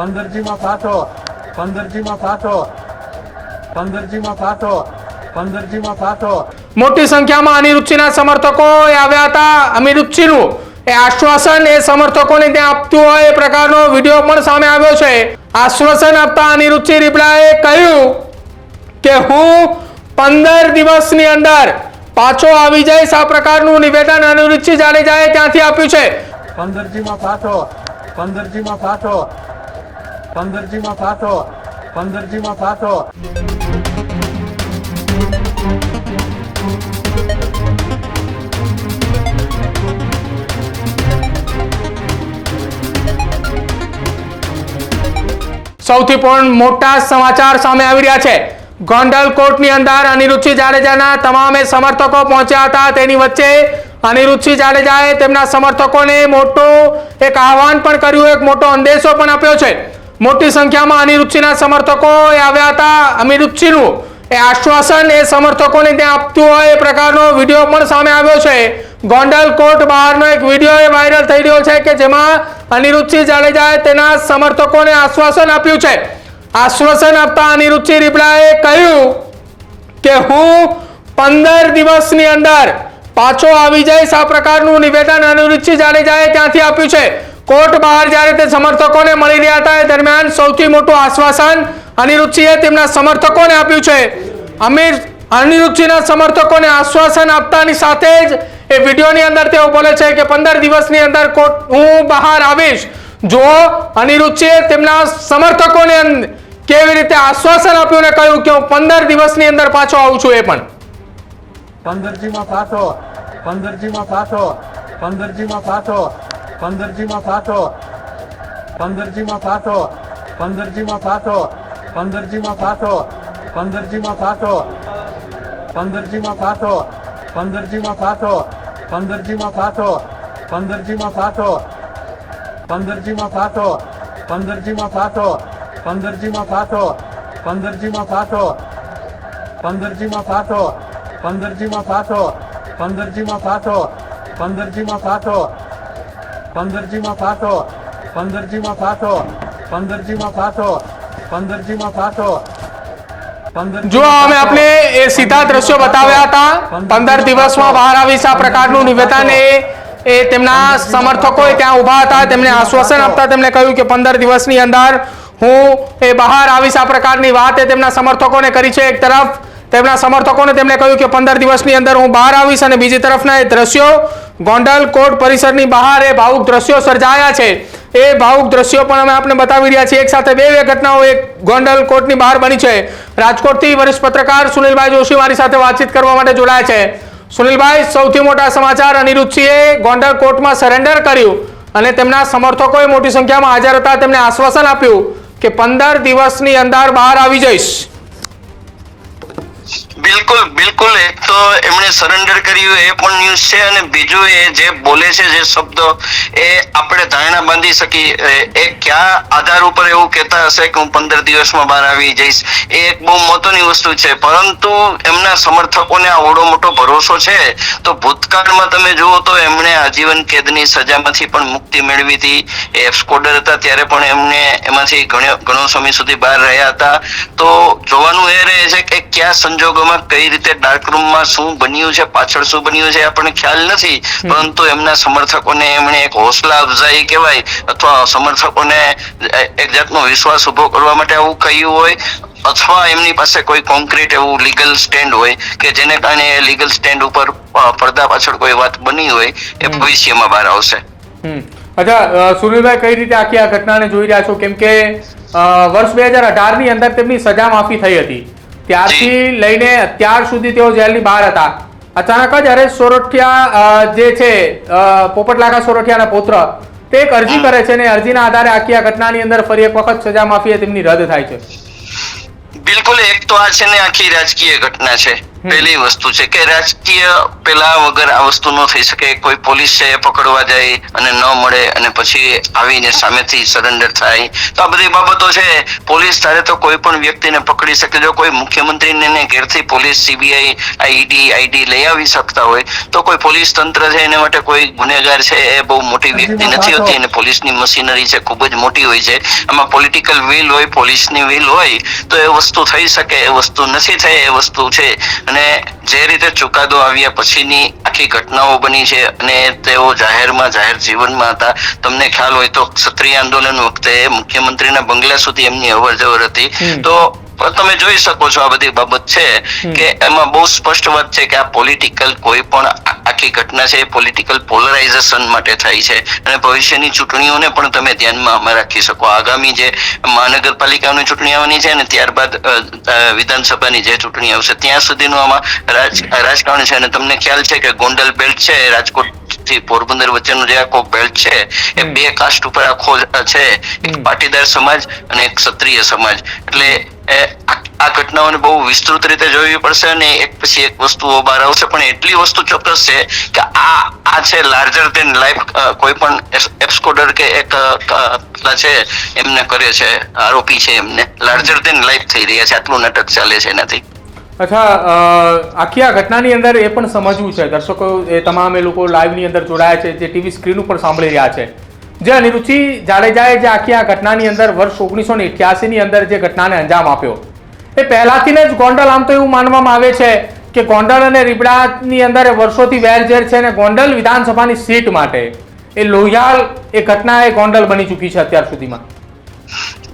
પંદરજીમાં પાછો પંદરજીમાં પાછો પંદરજીમાં પાછો પંદરજીમાં પાછો. મોટી સંખ્યામાં અનિરુચિના સમર્થકો એ આવ્યા હતા. અમિરુચિનું એ આશ્વાસન એ સમર્થકોને ત્યાં આપતું હોય એ પ્રકારનો વીડિયો પણ સામે આવ્યો છે. આશ્વાસન આપતા અનિરુચિ રીપડાએ કહ્યું કે હું પંદર દિવસની અંદર પાછો આવી જઈશ. આ પ્રકારનું નિવેદન અનિરુચિ જાડેજાએ ત્યાંથી આપ્યું છે. પંદરજીમાં પાછો પંદરજીમાં પાછો પંદરજીમાં પાછો પંદરજીમાં પાછો. સૌથી પણ મોટા સમાચાર સામે આવી રહ્યા છે. ગોંડલ કોર્ટની અંદર અનિરુચિ જાડેજાના તમામે સમર્થકો પહોંચ્યા હતા તેની વચ્ચે. અનિરુચિ જાડેજાએ તેમના સમર્થકોને મોટું એક આહવાન પણ કર્યું, એક મોટો સંદેશો પણ આપ્યો છે. મોટી સંખ્યામાં અનિરુચિના સમર્થકો આવ્યા હતા. અમિરુચિનું એ આશ્વાસન એ સમર્થકોને ત્યાં આપતું હોય એ પ્રકારનો વીડિયો પણ સામે આવ્યો છે. ગોંડલ કોર્ટ બહારનો એક વીડિયો એ વાયરલ થઈ રહ્યો છે કે જેમાં અનિરુચિ જાડેજાએ તેના સમર્થકોને આશ્વાસન આપ્યું છે. આશ્વાસન આપતા અનિરુચિ રીબડાએ કહ્યું કે હું પંદર દિવસની અંદર પાછો આવી જઈશ. આ પ્રકારનું નિવેદન અનિરુચિ જાડેજાએ ત્યાંથી આપ્યું છે. કોર્ટ બહાર જ્યારે તે સમર્થકોને મળી રહ્યા હતા, એ દરમિયાન સૌથી મોટું આશ્વાસન અનિરુચિએ તેમના સમર્થકોને આપ્યું છે. અમીર અનિરુચિના સમર્થકોને આશ્વાસન આપતાની સાથે જ એ વિડીયોની અંદર તેઓ બોલે છે કે પંદર દિવસની અંદર કોર્ટ હું બહાર આવીશ. જો અનિરુચિએ તેમના સમર્થકોને કેવી રીતે આશ્વાસન આપ્યું ને કહ્યું કે હું પંદર દિવસની અંદર પાછો આવું છું એ પણ. પંદરજીમાં પાછો પંદરજીમાં પાછો પંદરજીમાં પાછો. પંદરજીમાં પાછો પંદરજીમાં પાછો પંદરજીમાં પાછો પંદરજીમાં પાછો પંદરજીમાં પાછો પંદરજીમાં પાછો પંદરજીમાં પાછો પંદરજીમાં પાછો પંદરજીમાં પાછો પંદરજીમાં પાછો પંદરજીમાં પાછો પંદરજીમાં પાછો પંદરજીમાં પાછો પંદરજીમાં પાછો પંદરજીમાં પાછો પંદરજીમાં પાછો પંદરજીમાં પાછો પંદરજીમાં પાછો પંદરજીમાં પાછો પંદરજીમાં પાછો પંદરજીમાં પાછો. જો અમે આપને એ સીધા દ્રશ્યો બતાવ્યા હતા. પંદર દિવસમાં બહાર આવીશ આ પ્રકારનું નિવેદન એ એ તેમના સમર્થકોએ ત્યાં ઊભા હતા. તેમને આશ્વાસન આપતા તેમણે કહ્યું કે પંદર દિવસની અંદર હું એ બહાર આવીશ આ પ્રકારની વાત એ તેમના સમર્થકોને કરી છે. એક તરફ તેમના સમર્થકોને તેમણે કહ્યું કે પંદર દિવસની અંદર હું બહાર આવીશ અને બીજી તરફના એ દ્રશ્યો ગોંડલ કોર્ટ પરિસરની બહાર એ ભાવુક દ્રશ્યો સર્જાયા છે. એ ભાવુક દ્રશ્યો પણ અમે આપને બતાવી રહ્યા છીએ. એક સાથે બે બે ઘટનાઓ એક ગોંડલ કોર્ટની બહાર બની છે. રાજકોટથી વરિષ્ઠ પત્રકાર સુનિલભાઈ જોશી મારી સાથે વાતચીત કરવા માટે જોડાયા છે. સુનિલભાઈ, સૌથી મોટા સમાચાર અનિરુદ્ધસિંહે ગોંડલ કોર્ટમાં સરેન્ડર કર્યું અને તેમના સમર્થકોએ મોટી સંખ્યામાં હાજર હતા. તેમને આશ્વાસન આપ્યું કે પંદર દિવસની અંદર બહાર આવી જઈશ. બિલકુલ બિલકુલ. એક તો એમણે સરેન્ડર કર્યું, એ પણ ન્યૂઝ છે અને બીજું એ જે બોલે છે, જે શબ્દો, એ આપણે ધારણા બાંધી શકી એ- ક્યાં આધાર ઉપર એવું કહેતા હશે કે હું પંદર દિવસમાં બહાર આવી જઈશ? એ એક બહુ મહત્વની વસ્તુ છે. પરંતુ એમના સમર્થકોને આ ઓળો મોટો ભરોસો છે? તો ભૂતકાળમાં તમે જુઓ તો એમણે આજીવન કેદની સજામાંથી પણ મુક્તિ મેળવી હતી. એ એફસ્કોડર હતા, ત્યારે પણ એમને એમાંથી ઘણો ઘણો સમય સુધી બહાર રહ્યા હતા. તો જોવાનું એ રહે કયા સંજોગોમાં કઈ રીતે ડાર્ક રૂમમાં શું બન્યું છે પાછળ શું બન્યું છે આપણને ખ્યાલ નથી. પરંતુ એમના સમર્થકોને એમણે એક હોસલા અફઝાઈ કહેવાય અથવા સમર્થકોને એક જાતનો વિશ્વાસ ઊભો કરવા માટે આવું કહ્યું હોય અથવા એમની પાસે કોઈ કોન્ક્રીટ એવું લીગલ સ્ટેન્ડ હોય કે જેને કારણે એ લીગલ સ્ટેન્ડ ઉપર પડદા પાછળ કોઈ વાત બની હોય એ ભવિષ્યમાં બહાર આવશે. અચ્છા સુનિલભાઈ કઈ રીતે આખી આ ઘટનાને જોઈ રહ્યા છો? કેમ કે વર્ષ બે હજાર અઢારની અંદર તેમની સજા માફી થઈ હતી. ત્યારથી લઈને અત્યાર સુધી તેઓ જેલની બહાર હતા. અચાનક જ હરેશ સોરઠિયા જે છે પોપટલાકા સોરઠિયાના પુત્ર તે એક અરજી કરે છે અને અરજીના આધારે આખી આ ઘટનાની અંદર ફરી એક વખત સજા માફી તેમની રદ થાય છે. બિલકુલ એક તો આ છે ને આખી રાજકીય ઘટના છે. પહેલી વસ્તુ છે કે રાજકીય પેલા વગર આ વસ્તુ ન થઈ શકે. કોઈ પોલીસ છે પકડવા જાય અને ન મળે અને પછી આવીને સામેથી સરેન્ડર થાય. તો આ બધી બાબતો છે. પોલીસ તારે તો કોઈ પણ વ્યક્તિને પકડી શકે. જો કોઈ મુખ્યમંત્રીને ઘેરથી પોલીસ સીબીઆઈ આઈડી આઈડી લઈ આવી શકતા હોય તો કોઈ પોલીસ તંત્ર છે એને માટે કોઈ ગુનેગાર છે એ બહુ મોટી વ્યક્તિ નથી હોતી અને પોલીસની મશીનરી છે ખૂબ જ મોટી હોય છે. આમાં પોલિટિકલ વિલ હોય પોલીસની વિલ હોય તો એ વસ્તુ થઈ શકે એ વસ્તુ નથી થઈ એ વસ્તુ છે. અને જે રીતે ચુકાદો આવ્યા પછીની આખી ઘટનાઓ બની છે અને તેઓ જાહેરમાં જાહેર જીવનમાં હતા. તમને ખ્યાલ હોય તો ક્ષત્રિય આંદોલન વખતે મુખ્યમંત્રીના બંગલા સુધી એમની અવર જવર હતી તો તમે જોઈ શકો છો આ બધી બાબત છે કે એમાં બહુ સ્પષ્ટ વાત છે કે આ પોલિટિકલ કોઈ પણ આખી ઘટના છે એ પોલિટિકલ પોલરાઇઝેશન માટે થાય છે. અને ભવિષ્યની ચૂંટણીઓને પણ તમે ધ્યાનમાં રાખી શકો. આગામી જે મહાનગરપાલિકાની ચૂંટણી આવવાની છે અને ત્યારબાદ વિધાનસભાની જે ચૂંટણી આવશે ત્યાં સુધીનું આમાં રાજકારણ છે. અને તમને ખ્યાલ છે કે ગોંડલ બેલ્ટ છે રાજકોટથી પોરબંદર વચ્ચેનો જે આખો બેલ્ટ છે એ બે કાસ્ટ ઉપર આખો છે. એક પાટીદાર સમાજ અને એક ક્ષત્રિય સમાજ. એટલે આ ઘટનાઓને બહુ વિસ્તૃત રીતે જોવી પડશે અને એક પછી એક વસ્તુઓ બહાર આવશે પણ એટલી વસ્તુ ચોક્કસ છે કે આ આ છે લાર્જર દેન લાઈફ કોઈ પણ એક્સકોડર કે એક છે, એમને કરે છે, આરોપી છે એમને. લાર્જર દેન લાઈફ થઈ રહ્યા છે. આટલું નાટક ચાલે છે એનાથી. અચ્છા આખી આ ઘટનાની અંદર એ પણ સમજવું છે. દર્શકો, એ તમામ એ લોકો લાઈવની અંદર જોડાયા છે, જે ટીવી સ્ક્રીન ઉપર સાંભળી રહ્યા છે. જે અનિરુચિ જાડેજાએ જે આખી આ ઘટનાની અંદર વર્ષ ઓગણીસો ને ની અંદર જે ઘટનાને અંજામ આપ્યો. એ પહેલાથી જ ગોંડલ, આમ તો એવું માનવામાં આવે છે કે ગોંડલ અને રીબડાની અંદર વર્ષોથી વેરઝેર છે અને ગોંડલ વિધાનસભાની સીટ માટે. એ લોહિયાળ એ ઘટના એ ગોંડલ બની ચૂકી છે અત્યાર સુધીમાં.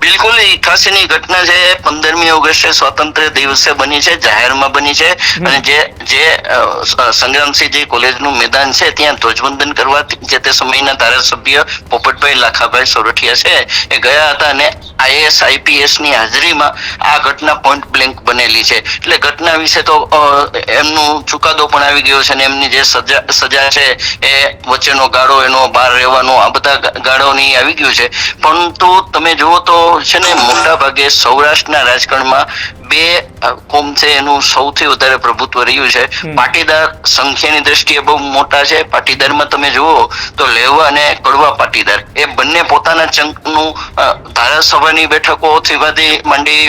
બિલકુલ એકાસીની ઘટના છે પંદરમી ઓગસ્ટે સ્વતંત્ર દિવસે બની છે જાહેરમાં બની છે. અને જે જે સંગ્રામસિંહજી કોલેજનું મેદાન છે ત્યાં ધ્વજવંદન કરવા જે તે સમયના ધારાસભ્ય પોપટભાઈ લાખાભાઈ સોરઠિયા છે એ ગયા હતા અને આઈએસ આઈપીએસની હાજરીમાં આ ઘટના પોઈન્ટ બ્લેન્ક બનેલી છે. એટલે ઘટના વિશે તો એમનું ચુકાદો પણ આવી ગયો છે અને એમની જે સજા સજા છે એ વચ્ચેનો ગાળો એનો બહાર રહેવાનો આ બધા ગાળોની આવી ગયું છે. પરંતુ તમે જુઓ તો છે ને મોટા ભાગે સૌરાષ્ટ્રના રાજકારણમાં બે કોમ છે એનું સૌથી વધારે પ્રભુત્વ રહ્યું છે. પાટીદાર સંખ્યાની દ્રષ્ટિએ બહુ મોટા છે. પાટીદારમાં તમે જુઓ તો લેવા અને કડવા પાટીદાર. એ બંને પોતાના ચંકનું ધારાસભાની બેઠકોથી માંથી માંડી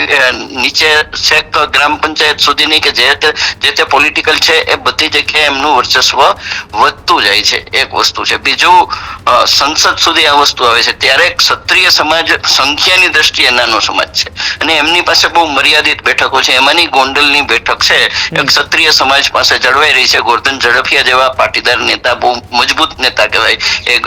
નીચે છેક ગ્રામ પંચાયત સુધીની કે જે તે જે તે પોલિટિકલ છે એ બધી જગ્યાએ એમનું વર્ચસ્વ વધતું જાય છે. એક વસ્તુ છે. બીજું સંસદ સુધી આ વસ્તુ આવે છે. ત્યારે ક્ષત્રિય સમાજ સંખ્યાની દ્રષ્ટિએ નાનો સમાજ છે. અને એમની પાસે બહુ મર્યાદિત બેઠકો છે. એમાંની ગોંડલની બેઠક છે. એ ક્ષત્રિય સમાજ પાસે જળવાઈ રહી છે. ગોરધન ઝડફિયા જેવા પાટીદાર નેતા બહુ મજબૂત નેતા કહેવાય. એ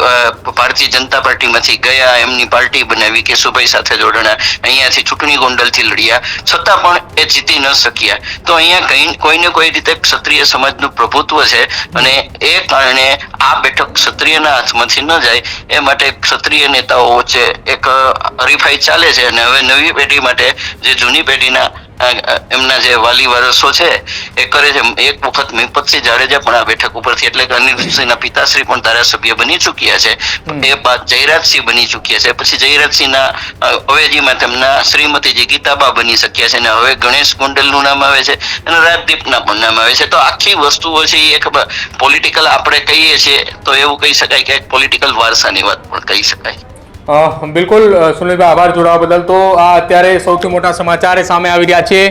ભારતીય જનતા પાર્ટીમાંથી ગયા એમની પાર્ટી બનાવી કેશુભાઈ સાથે જોડાણા. અહીંયાથી ચૂંટણી ગોંડલથી લડ્યા. છતાં પણ એ જીતી ન શક્યા. તો અહીંયા કઈ કોઈને કોઈ રીતે ક્ષત્રિય સમાજનું પ્રભુત્વ છે. અને એ કારણે આ બેઠક ક્ષત્રિયના હાથમાંથી ન જાય એ માટે ક્ષત્રિય નેતાઓ વચ્ચે એક હરીફાઈ ચાલે છે અને હવે નવી પેઢી માટે જે જૂની પેઢીના એમના જે વાલી વારસો છે એ કરે છે. એક વખત મિપતસિંહ જાડેજા પણ આ બેઠક ઉપરથી એટલે કે અનિલસિંહના પિતાશ્રી પણ ધારાસભ્ય બની ચૂક્યા છે. એ બાદ જયરાજસિંહ બની ચૂક્યા છે. પછી જયરાજસિંહના અવેજીમાં તેમના શ્રીમતીજી ગીતાબા બની શક્યા છે અને હવે ગણેશ કુંડલનું નામ આવે છે અને રાજદીપના પણ નામ આવે છે. તો આખી વસ્તુઓ છે એ એક પોલિટિકલ આપણે કહીએ છીએ તો એવું કહી શકાય કે પોલિટિકલ વારસાની વાત પણ કહી શકાય. બિલકુલ સુનિલભાઈ, આભાર જોડાવા બદલ. તો આ અત્યારે સૌથી મોટા સમાચાર સામે આવી રહ્યા છે.